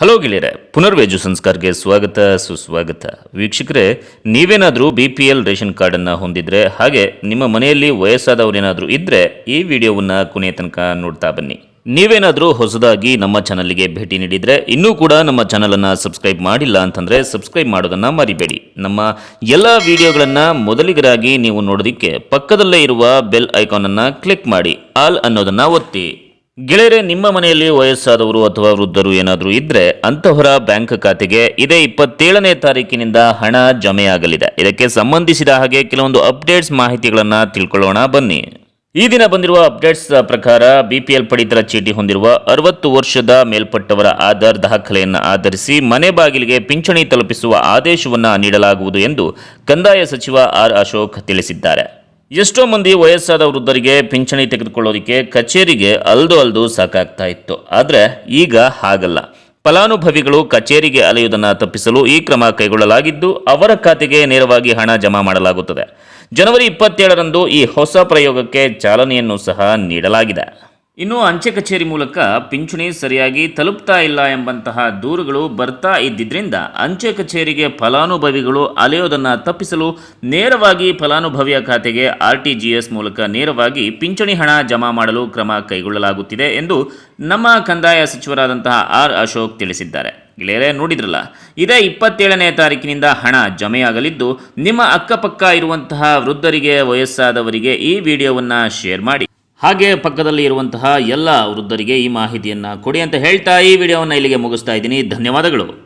Hello ಗೆಳೆಯರೆ, ಪುನರ್ವೇಜು ಸಂಸ್ಕಾರಕ್ಕೆ ಸ್ವಾಗತ, ಸುಸ್ವಾಗತ. ವೀಕ್ಷಕರೇ, ನೀವೇನಾದರೂ ಬಿ ಪಿ ಎಲ್ ರೇಷನ್ ಕಾರ್ಡನ್ನು ಹೊಂದಿದ್ರೆ, ಹಾಗೆ ನಿಮ್ಮ ಮನೆಯಲ್ಲಿ ವಯಸ್ಸಾದವರೇನಾದರೂ ಇದ್ದರೆ ಈ ವಿಡಿಯೋವನ್ನು ಕೊನೆಯ ತನಕ ನೋಡ್ತಾ ಬನ್ನಿ. ನೀವೇನಾದರೂ ಹೊಸದಾಗಿ ನಮ್ಮ ಚಾನಲ್ಗೆ ಭೇಟಿ ನೀಡಿದರೆ, ಇನ್ನೂ ಕೂಡ ನಮ್ಮ ಚಾನಲನ್ನು ಸಬ್ಸ್ಕ್ರೈಬ್ ಮಾಡಿಲ್ಲ ಅಂತಂದರೆ ಸಬ್ಸ್ಕ್ರೈಬ್ ಮಾಡೋದನ್ನು ಮರಿಬೇಡಿ. ನಮ್ಮ ಎಲ್ಲ ವಿಡಿಯೋಗಳನ್ನು ಮೊದಲಿಗರಾಗಿ ನೀವು ನೋಡೋದಕ್ಕೆ ಪಕ್ಕದಲ್ಲೇ ಇರುವ ಬೆಲ್ ಐಕಾನನ್ನು ಕ್ಲಿಕ್ ಮಾಡಿ. ಆಲ್ ಅನ್ನೋದನ್ನು ಒತ್ತಿ. ಗೆಳೆಯರೆ, ನಿಮ್ಮ ಮನೆಯಲ್ಲಿ ವಯಸ್ಸಾದವರು ಅಥವಾ ವೃದ್ಧರು ಏನಾದರೂ ಇದ್ದರೆ ಅಂತಹವರ ಬ್ಯಾಂಕ್ ಖಾತೆಗೆ ಇದೇ ಇಪ್ಪತ್ತೇಳನೇ ತಾರೀಕಿನಿಂದ ಹಣ ಜಮೆಯಾಗಲಿದೆ. ಇದಕ್ಕೆ ಸಂಬಂಧಿಸಿದ ಹಾಗೆ ಕೆಲವೊಂದು ಅಪ್ಡೇಟ್ಸ್ ಮಾಹಿತಿಗಳನ್ನು ತಿಳ್ಕೊಳ್ಳೋಣ. ಬನ್ನಿ. ಈ ದಿನ ಬಂದಿರುವ ಅಪ್ಡೇಟ್ಸ್ ಪ್ರಕಾರ ಬಿಪಿಎಲ್ ಪಡಿತರ ಚೀಟಿ ಹೊಂದಿರುವ ಅರವತ್ತು ವರ್ಷದ ಮೇಲ್ಪಟ್ಟವರ ಆಧಾರ್ ದಾಖಲೆಯನ್ನು ಆಧರಿಸಿ ಮನೆ ಬಾಗಿಲಿಗೆ ಪಿಂಚಣಿ ತಲುಪಿಸುವ ಆದೇಶವನ್ನು ನೀಡಲಾಗುವುದು ಎಂದು ಕಂದಾಯ ಸಚಿವ ಆರ್ ಅಶೋಕ್ ತಿಳಿಸಿದ್ದಾರೆ. ಎಷ್ಟೋ ಮಂದಿ ವಯಸ್ಸಾದ ವೃದ್ಧರಿಗೆ ಪಿಂಚಣಿ ತೆಗೆದುಕೊಳ್ಳೋದಕ್ಕೆ ಕಚೇರಿಗೆ ಅಲ್ದು ಅಲ್ದು ಸಾಕಾಗ್ತಾ ಇತ್ತು. ಆದರೆ ಈಗ ಹಾಗಲ್ಲ. ಫಲಾನುಭವಿಗಳು ಕಚೇರಿಗೆ ಅಲೆಯುವುದನ್ನು ತಪ್ಪಿಸಲು ಈ ಕ್ರಮ ಕೈಗೊಳ್ಳಲಾಗಿದ್ದು ಅವರ ಖಾತೆಗೆ ನೇರವಾಗಿ ಹಣ ಜಮಾ ಮಾಡಲಾಗುತ್ತದೆ. ಜನವರಿ ಇಪ್ಪತ್ತೇಳರಂದು ಈ ಹೊಸ ಪ್ರಯೋಗಕ್ಕೆ ಚಾಲನೆಯನ್ನು ಸಹ ನೀಡಲಾಗಿದೆ. ಇನ್ನು ಅಂಚೆ ಕಚೇರಿ ಮೂಲಕ ಪಿಂಚಣಿ ಸರಿಯಾಗಿ ತಲುಪ್ತಾ ಇಲ್ಲ ಎಂಬಂತಹ ದೂರುಗಳು ಬರ್ತಾ ಇದ್ದಿದ್ದರಿಂದ ಅಂಚೆ ಕಚೇರಿಗೆ ಫಲಾನುಭವಿಗಳು ಅಲೆಯೋದನ್ನು ತಪ್ಪಿಸಲು ನೇರವಾಗಿ ಫಲಾನುಭವಿಯ ಖಾತೆಗೆ ಆರ್ ಟಿ ಜಿ ಎಸ್ ಮೂಲಕ ನೇರವಾಗಿ ಪಿಂಚಣಿ ಹಣ ಜಮಾ ಮಾಡಲು ಕ್ರಮ ಕೈಗೊಳ್ಳಲಾಗುತ್ತಿದೆ ಎಂದು ನಮ್ಮ ಕಂದಾಯ ಸಚಿವರಾದಂತಹ ಆರ್ ಅಶೋಕ್ ತಿಳಿಸಿದ್ದಾರೆ. ಗೆಳೆಯರೇ, ನೋಡಿದ್ರಲ್ಲ? ಇದೇ ಇಪ್ಪತ್ತೇಳನೇ ತಾರೀಕಿನಿಂದ ಹಣ ಜಮೆಯಾಗಲಿದ್ದು, ನಿಮ್ಮ ಅಕ್ಕಪಕ್ಕ ಇರುವಂತಹ ವೃದ್ಧರಿಗೆ, ವಯಸ್ಸಾದವರಿಗೆ ಈ ವಿಡಿಯೋವನ್ನು ಶೇರ್ ಮಾಡಿ. ಹಾಗೆ ಪಕ್ಕದಲ್ಲಿ ಇರುವಂತಹ ಎಲ್ಲ ವೃದ್ಧರಿಗೆ ಈ ಮಾಹಿತಿಯನ್ನು ಕೊಡಿ ಅಂತ ಹೇಳ್ತಾ ಈ ವಿಡಿಯೋವನ್ನು ಇಲ್ಲಿಗೆ ಮುಗಿಸ್ತಾ ಇದ್ದೀನಿ. ಧನ್ಯವಾದಗಳು.